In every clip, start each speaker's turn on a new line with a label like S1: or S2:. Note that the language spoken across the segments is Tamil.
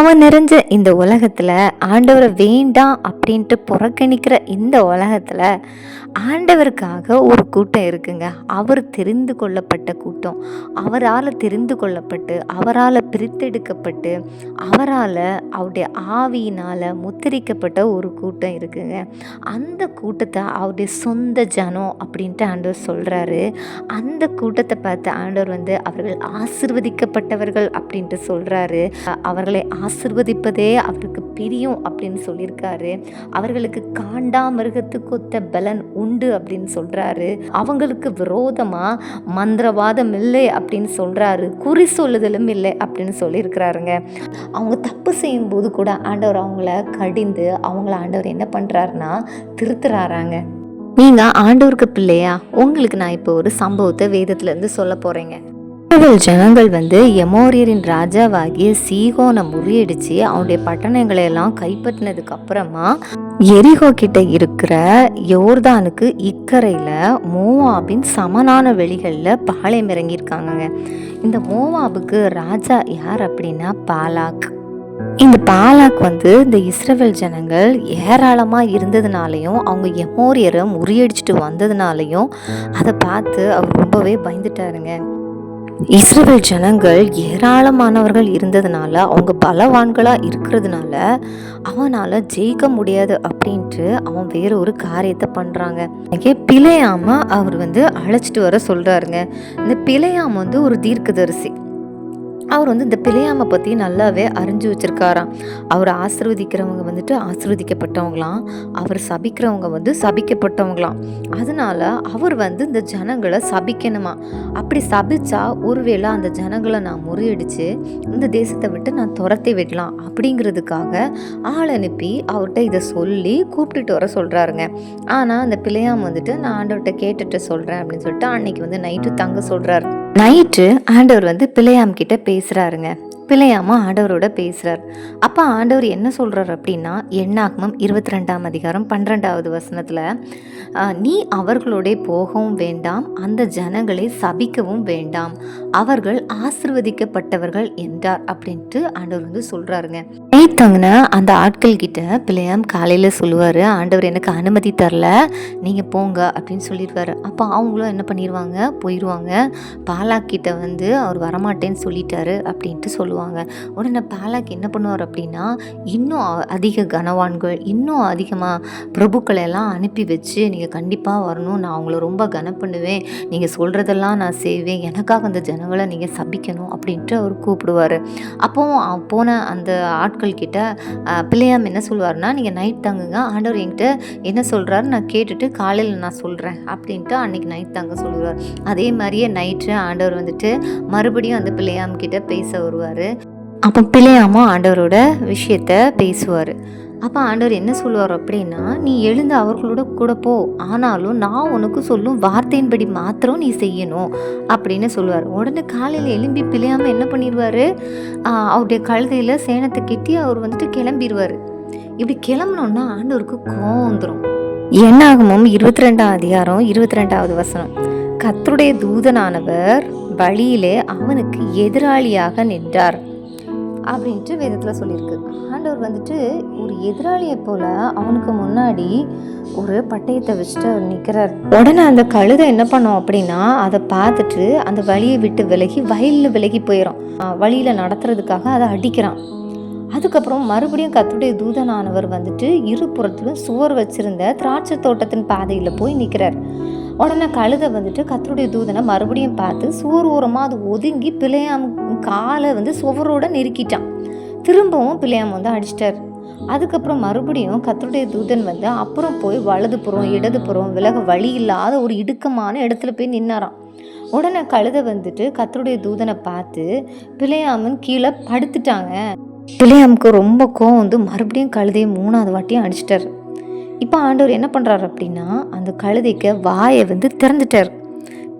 S1: பாவம் நிறைஞ்ச இந்த உலகத்தில் ஆண்டவரை வேண்டாம் அப்படின்ட்டு புறக்கணிக்கிற இந்த உலகத்தில் ஆண்டவருக்காக ஒரு கூட்டம் இருக்குங்க. அவர் தெரிந்து கொள்ளப்பட்ட கூட்டம். அவரால் தெரிந்து கொள்ளப்பட்டு அவரால் பிரித்தெடுக்கப்பட்டு அவரால் அவருடைய ஆவியினால் முத்திரிக்கப்பட்ட ஒரு கூட்டம் இருக்குங்க. அந்த கூட்டத்தை அவருடைய சொந்த ஜனம் அப்படின்ட்டு ஆண்டவர் சொல்கிறாரு அந்த கூட்டத்தை பார்த்து ஆண்டவர் வந்து அவர்கள் ஆசிர்வதிக்கப்பட்டவர்கள் அப்படின்ட்டு சொல்கிறாரு அவர்களை ஆசிர்வதிப்பதே அவருக்கு பிரியம் அப்படின்னு சொல்லியிருக்காரு. அவர்களுக்கு காண்டாமிருகத்துக்கு ஒத்த பலன் உண்டு அப்படின்னு சொல்கிறாரு அவங்களுக்கு விரோதமாக மந்திரவாதம் இல்லை அப்படின்னு சொல்கிறாரு குறி சொல்லுதலும் இல்லை அப்படின்னு சொல்லியிருக்கிறாருங்க. அவங்க தப்பு செய்யும்போது கூட ஆண்டவர் அவங்கள கடிந்து அவங்கள ஆண்டவர் என்ன பண்ணுறாருன்னா திருத்துறாராங்க. நீங்கள் ஆண்டவருக்கு பிள்ளையா? உங்களுக்கு நான் இப்போ ஒரு சம்பவத்தை வேதத்துலேருந்து சொல்ல போகிறேங்க இஸ்ரேல் ஜனங்கள் வந்து எமோரியரின் ராஜாவாகிய சீகோனை முறியடிச்சு அவனுடைய பட்டணங்களை எல்லாம் கைப்பற்றினதுக்கு அப்புறமா எரிகோ கிட்ட இருக்கிற யோர்தானுக்கு இக்கரையில் மோவாபின் சமனான வெளிகளில் பாளையம் இறங்கியிருக்காங்கங்க. இந்த மோவாபுக்கு ராஜா யார் அப்படின்னா பாலாக். இந்த பாலாக் வந்து இந்த இஸ்ரவேல் ஜனங்கள் ஏராளமாக இருந்ததுனாலையும் அவங்க எமோரியரை முறியடிச்சிட்டு வந்ததுனாலையும் அதை பார்த்து அவர் ரொம்பவே பயந்துட்டாருங்க. இஸ்ரேல் ஜனங்கள் ஏராளமானவர்கள் இருந்ததுனால அவங்க பலவான்களாக இருக்கிறதுனால அவனால் ஜெயிக்க முடியாது அப்படின்ட்டு அவன் வேற ஒரு காரியத்தை பண்ணுறாங்க எனக்கு பிழையாம அவர் வந்து அழைச்சிட்டு வர சொல்கிறாருங்க இந்த பிழையாம வந்து ஒரு தீர்க்கதரிசி. அவர் வந்து இந்த பிழையாமை பற்றி நல்லாவே அறிஞ்சு வச்சிருக்காராம். அவர் ஆசிர்வதிக்கிறவங்க வந்துட்டு ஆசிர்வதிக்கப்பட்டவங்களாம். அவர் சபிக்கிறவங்க வந்து சபிக்கப்பட்டவங்களாம். அதனால அவர் வந்து இந்த ஜனங்களை சபிக்கணுமா? அப்படி சபிச்சா ஒருவேளை அந்த ஜனங்களை நான் முறியடிச்சு இந்த தேசத்தை விட்டு நான் துரத்தி விடலாம் அப்படிங்கிறதுக்காக ஆள் அனுப்பி அவர்கிட்ட இதை சொல்லி கூப்பிட்டுட்டு வர சொல்கிறாருங்க ஆனால் அந்த பிள்ளையாம் வந்துட்டு நான் ஆண்டவர்கிட்ட கேட்டுட்டு சொல்கிறேன் அப்படின்னு சொல்லிட்டு அன்னைக்கு வந்து நைட்டு தங்க சொல்கிறாரு நைட்டு ஆண்டவர் வந்து பிள்ளையாம் கிட்ட பேசுகிறாருங்க பிள்ளையாமா ஆண்டவரோட பேசுகிறார் அப்போ ஆண்டவர் என்ன சொல்கிறார் அப்படின்னா எண்ணாகமம் இருபத்தி ரெண்டாம் அதிகாரம் பன்னிரெண்டாவது வசனத்தில் நீ அவர்களோட போகவும் வேண்டாம் அந்த ஜனங்களை சபிக்கவும் வேண்டாம். அவர்கள் ஆசிர்வதிக்கப்பட்டவர்கள் என்றார் அப்படின்ட்டு ஆண்டவர் வந்து சொல்கிறாருங்க நேத்தங்கன அந்த ஆட்கள் கிட்ட பிள்ளையாம் காலையில் சொல்லுவார் ஆண்டவர் எனக்கு அனுமதி தரல நீங்கள் போங்க அப்படின்னு சொல்லிடுவார். அப்போ அவங்களும் என்ன பண்ணிடுவாங்க போயிடுவாங்க பாலாக்கிட்ட வந்து அவர் வரமாட்டேன்னு சொல்லிட்டாரு அப்படின்ட்டு சொல்லுவாங்க. உடனே பாலாக் என்ன பண்ணுவார் அப்படின்னா இன்னும் அ- அதிக கனவான்கள் இன்னும் அதிகமாக பிரபுக்களை எல்லாம் அனுப்பி வச்சு நீங்கள் கண்டிப்பாக வரணும் நான் அவங்கள ரொம்ப கன பண்ணுவேன் நீங்கள் சொல்கிறதெல்லாம் நான் செய்வேன் எனக்காக அந்த ஜனங்களை நீங்கள் சபிக்கணும் அப்படின்ட்டு அவர் கூப்பிடுவார். அப்போவும் போன அந்த ஆட்கள் கிட்ட பிள்ளையாம் என்ன சொல்லுவார்னா நீங்கள் நைட் தங்குங்க. ஆண்டவர் என்கிட்ட என்ன சொல்கிறாரு நான் கேட்டுட்டு காலையில் நான் சொல்கிறேன் அப்படின்ட்டு அன்னைக்கு நைட் தங்க சொல்லுவார். அதே மாதிரியே நைட்டு ஆண்டவர் வந்துட்டு மறுபடியும் அந்த பிள்ளையாம் கிட்ட பேச வருவார். அப்போ பிள்ளையாமும் ஆண்டவரோட விஷயத்த பேசுவார். அப்போ ஆண்டவர் என்ன சொல்லுவார் அப்படின்னா நீ எழுந்து அவர்களோட கூட போ. ஆனாலும் நான் உனக்கு சொல்லும் வார்த்தையின்படி மாத்திரம் நீ செய்யணும். அப்படின்னு சொல்லுவார். உடனே காலையில் எழும்பி பிழையாமல் என்ன பண்ணிடுவார்? அவருடைய கழுதையில் சேனத்தை கட்டி அவர் வந்துட்டு கிளம்பிடுவார். இப்படி கிளம்புனோன்னா ஆண்டவருக்கு கோவம் வந்துடும் என்னாகமும் இருபத்தி ரெண்டாம் அதிகாரம் இருபத்தி ரெண்டாவது வசனம். கத்தருடைய தூதனானவர் வழியிலே அவனுக்கு எதிராளியாக நின்றார். அப்படின்ட்டு வேதத்தில் சொல்லியிருக்கு. ஆண்டவர் வந்துட்டு ஒரு எதிராளியை போல அவனுக்கு முன்னாடி ஒரு பட்டயத்தை வச்சுட்டு அவர் நிற்கிறார் உடனே அந்த கழுதை என்ன பண்ணோம் அப்படின்னா அதை பார்த்துட்டு அந்த வழியை விட்டு விலகி வயலில் விலகி போயிடும் வழியில் நடத்துறதுக்காக அதை அடிக்கிறான். அதுக்கப்புறம் மறுபடியும் கத்துடைய தூதனானவர் வந்துட்டு இருபுறத்திலும் சுவர் வச்சிருந்த திராட்சை தோட்டத்தின் பாதையில் போய் நிற்கிறார் உடனே கழுதை வந்துட்டு கத்துடைய தூதனை மறுபடியும் பார்த்து சுவர் ஓரமாக அது ஒதுங்கி பிழையாம காலை வந்து சுவரோட நெருக்கிட்டான். திரும்பவும் பிள்ளையாம் வந்து அடிச்சிட்டார். அதுக்கப்புறம் மறுபடியும் கத்தருடைய தூதன் வந்து அப்புறம் போய் வலது புறம் இடது புறம் விலக வழி இல்லாத ஒரு இடுக்கமான இடத்துல போய் நின்னாராம். உடனே கழுதை வந்துட்டு கத்தருடைய தூதனை பார்த்து பிள்ளையாமன் கீழே படுத்துட்டாங்க. பிள்ளையாமுக்கு ரொம்ப கோவம் வந்து மறுபடியும் கழுதையை மூணாவது வாட்டியும் அடிச்சிட்டார். இப்போ ஆண்டவர் என்ன பண்ணுறாரு அப்படின்னா அந்த கழுதைக்கு வாயை வந்து திறந்துட்டார்.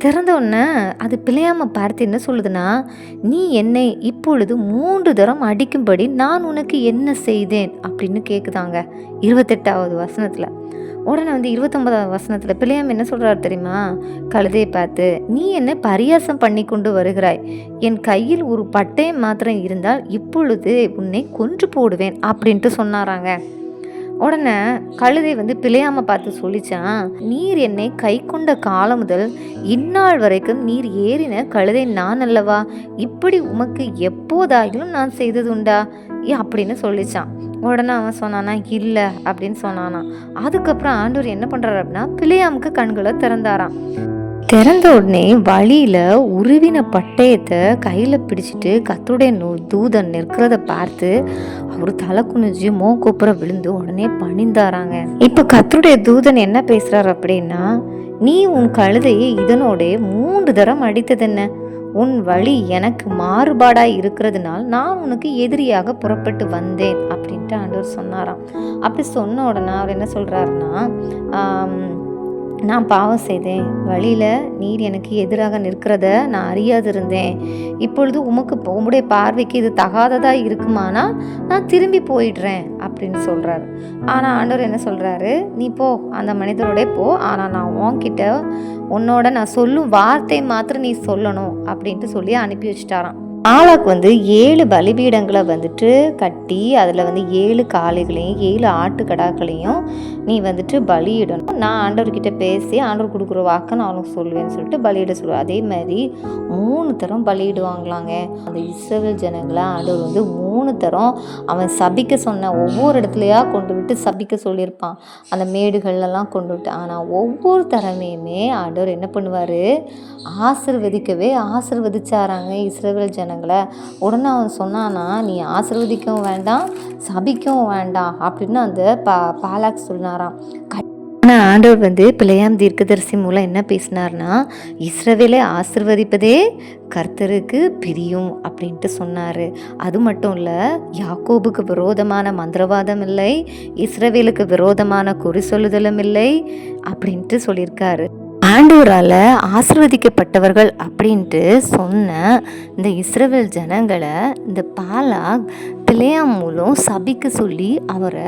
S1: திறந்த உடனே அது பிழையாம பார்த்து என்ன சொல்லுதுன்னா நீ என்னை இப்பொழுது மூன்று தரம் அடிக்கும்படி நான் உனக்கு என்ன செய்தேன்? அப்படின்னு கேட்குதாங்க இருபத்தெட்டாவது வசனத்தில். உடனே வந்து இருபத்தொன்பதாவது வசனத்தில் பிள்ளையாம் என்ன சொல்கிறாரு தெரியுமா? கழுதையை பார்த்து நீ என்ன பரியாசம் பண்ணி கொண்டு வருகிறாய். என் கையில் ஒரு பட்டயம் மாத்திரம் இருந்தால் இப்பொழுது உன்னை கொன்று போடுவேன் அப்படின்ட்டு சொன்னாராங்க. உடனே கழுதை வந்து பிழையாம பார்த்து சொல்லிச்சான் நீர் என்னை கை கொண்ட காலம் முதல் இந்நாள் வரைக்கும் நீர் ஏறின கழுதை நான் அல்லவா? இப்படி உமக்கு எப்போதாயிலும் நான் செய்ததுண்டா? ஏ அப்படின்னு சொல்லிச்சான். உடனே அவன் சொன்னானா இல்லை அப்படின்னு சொன்னானா. அதுக்கப்புறம் ஆண்டூர் என்ன பண்ணுறாரு அப்படின்னா பிள்ளையாமுக்கு கண்களை திறந்தாராம். திறந்த உடனே வழியில் உருவின பட்டயத்தை கையில் பிடிச்சிட்டு கத்துடைய நூ தூதன் நிற்கிறத பார்த்து அவர் தலை குனிஞ்சு மோக்கோப்புறம் விழுந்து உடனே பணிந்தாராங்க. இப்போ கத்துடைய தூதன் என்ன பேசுகிறார் அப்படின்னா நீ உன் கழுதையை இதனோட மூன்று தரம் அடித்ததென்ன? உன் வழி எனக்கு மாறுபாடாக இருக்கிறதுனால் நான் உனக்கு எதிரியாக புறப்பட்டு வந்தேன் அப்படின்ட்டு ஆண்டவர் சொன்னாராம். அப்படி சொன்ன உடனே அவர் என்ன சொல்கிறாருன்னா நான் பாவம் செய்தேன். வழியில் நீர் எனக்கு எதிராக நிற்கிறத நான் அறியாதிருந்தேன். இப்பொழுது உமக்கு உம்முடைய பார்வைக்கு இது தகாததாக இருக்குமானா நான் திரும்பி போயிடுறேன் அப்படின்னு சொல்கிறாரு ஆனால் ஆண்டவர் என்ன சொல்கிறாரு நீ போ அந்த மனிதரோட போ. ஆனால் நான் உன்கிட்ட உன்னோட நான் சொல்லும் வார்த்தை மாத்திரம் நீ சொல்லணும் அப்படின்ட்டு சொல்லி அனுப்பி வச்சுட்டாரான் ஆளாக்கு வந்து ஏழு பலிபீடங்களை வந்துட்டு கட்டி அதில் வந்து ஏழு காளைகளையும் ஏழு ஆட்டுக்கடாக்களையும் நீ வந்துட்டு பலியிடணும். நான் ஆண்டவர்கிட்ட பேசி ஆண்டவர் கொடுக்குற வாக்கை நான் அவனுக்கு சொல்லுவேன்னு சொல்லிட்டு பலியிட சொல்லுவேன். அதே மாதிரி மூணு தரம் பலியிடுவாங்களாங்க. அந்த இஸ்ரவேல் ஜனங்களை ஆண்டவர் வந்து மூணு தரம் அவன் சபிக்க சொன்ன ஒவ்வொரு இடத்துலையா கொண்டு விட்டு சபிக்க சொல்லியிருப்பான். அந்த மேடுகள்லாம் கொண்டு விட்டு. ஆனால் ஒவ்வொரு தரமையுமே ஆண்டவர் என்ன பண்ணுவார்? ஆசிர்வதிக்கவே ஆசிர்வதிச்சாராங்க இஸ்ரவேல் ஜன ஜனங்களை உடனே அவன் சொன்னான்னா நீ ஆசிர்வதிக்கவும் வேண்டாம் சபிக்கவும் வேண்டாம் அப்படின்னு அந்த பா பாலாக் சொன்னாராம் ஆனால் ஆண்டவர் வந்து பிள்ளையாம் தீர்க்கதரிசி மூலம் என்ன பேசினார்னா இஸ்ரவேலை ஆசிர்வதிப்பதே கர்த்தருக்கு பிரியும் அப்படின்ட்டு சொன்னார். அது மட்டும் இல்லை யாக்கோபுக்கு விரோதமான மந்திரவாதம் இல்லை இஸ்ரவேலுக்கு விரோதமான குறி சொல்லுதலும் இல்லை அப்படின்ட்டு சொல்லியிருக்காரு. ஆண்டவரால் ஆசிர்வதிக்கப்பட்டவர்கள் அப்படின்ட்டு சொன்ன இந்த இஸ்ரவேல் ஜனங்களை இந்த பாலாக் பிள்ளையாம் மூலம் சபிக்க சொல்லி அவரை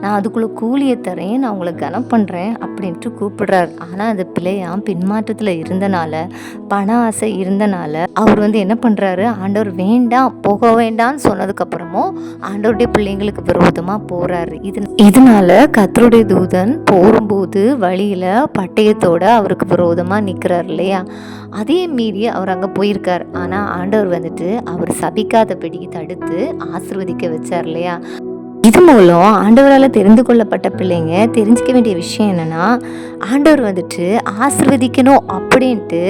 S1: நான் அதுக்குள்ளே கூலியை தரேன் நான் உங்களை கனம் பண்ணுறேன் அப்படின்ட்டு கூப்பிடுறாரு. ஆனால் அந்த பிள்ளையாம் பின்மாற்றத்தில் இருந்தனால பண ஆசை இருந்தனால அவர் வந்து என்ன பண்ணுறாரு ஆண்டவர் வேண்டாம் போக வேண்டாம்னு சொன்னதுக்கப்புறமும் ஆண்டவருடைய பிள்ளைங்களுக்கு விரோதமாக போகிறாரு இது இதனால கத்தருடைய தூதன் போகும்போது வழியில் பட்டயத்தோட அவருக்கு விரோதமாக நிற்கிறார் இல்லையா? அதே மீறி அவர் அங்கே போயிருக்கார். ஆனால் ஆண்டவர் வந்துட்டு அவர் சபிக்காதபடி தடுத்து ஆசிர்வதிக்க வச்சார் இல்லையா? இது மூலம் ஆண்டவரால் தெரிந்து கொள்ளப்பட்ட பிள்ளைங்க தெரிஞ்சிக்க வேண்டிய விஷயம் என்னென்னா ஆண்டவர் வந்துட்டு ஆசிர்வதிக்கணும் அப்படின்ட்டு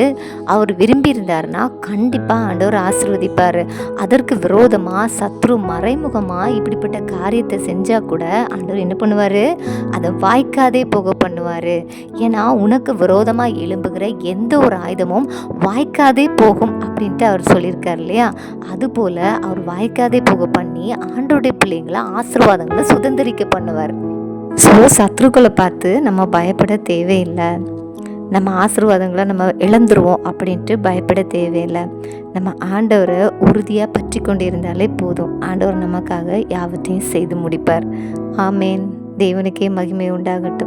S1: அவர் விரும்பியிருந்தார்னா கண்டிப்பாக ஆண்டவர் ஆசிர்வதிப்பார். அதற்கு விரோதமாக சத்ரு மறைமுகமாக இப்படிப்பட்ட காரியத்தை செஞ்சால் கூட ஆண்டவர் என்ன பண்ணுவார்? அதை வாய்க்காதே போக பண்ணுவார். ஏன்னா உனக்கு விரோதமாக எழும்புகிற எந்த ஒரு ஆயுதமும் வாய்க்காதே போகும் அப்படின்ட்டு அவர் சொல்லியிருக்கார் இல்லையா? அதுபோல் அவர் வாய்க்காதே போக பண்ணி ஆண்டோடைய பிள்ளைங்களை ஆசிர்வாதங்களை சுதந்திரிக்க பண்ணுவார். ஸோ சத்ருக்களை பார்த்து நம்ம பயப்பட தேவையில்லை. நம்ம ஆசீர்வாதங்களை நம்ம இழந்துருவோம் அப்படின்ட்டு பயப்பட தேவையில்லை. நம்ம ஆண்டவரை உறுதியாக பற்றி கொண்டு இருந்தாலே போதும். ஆண்டவர் நமக்காக யாவற்றையும் செய்து முடிப்பார். ஆமேன். దేవునికి మహిమ ఉండాగట్టు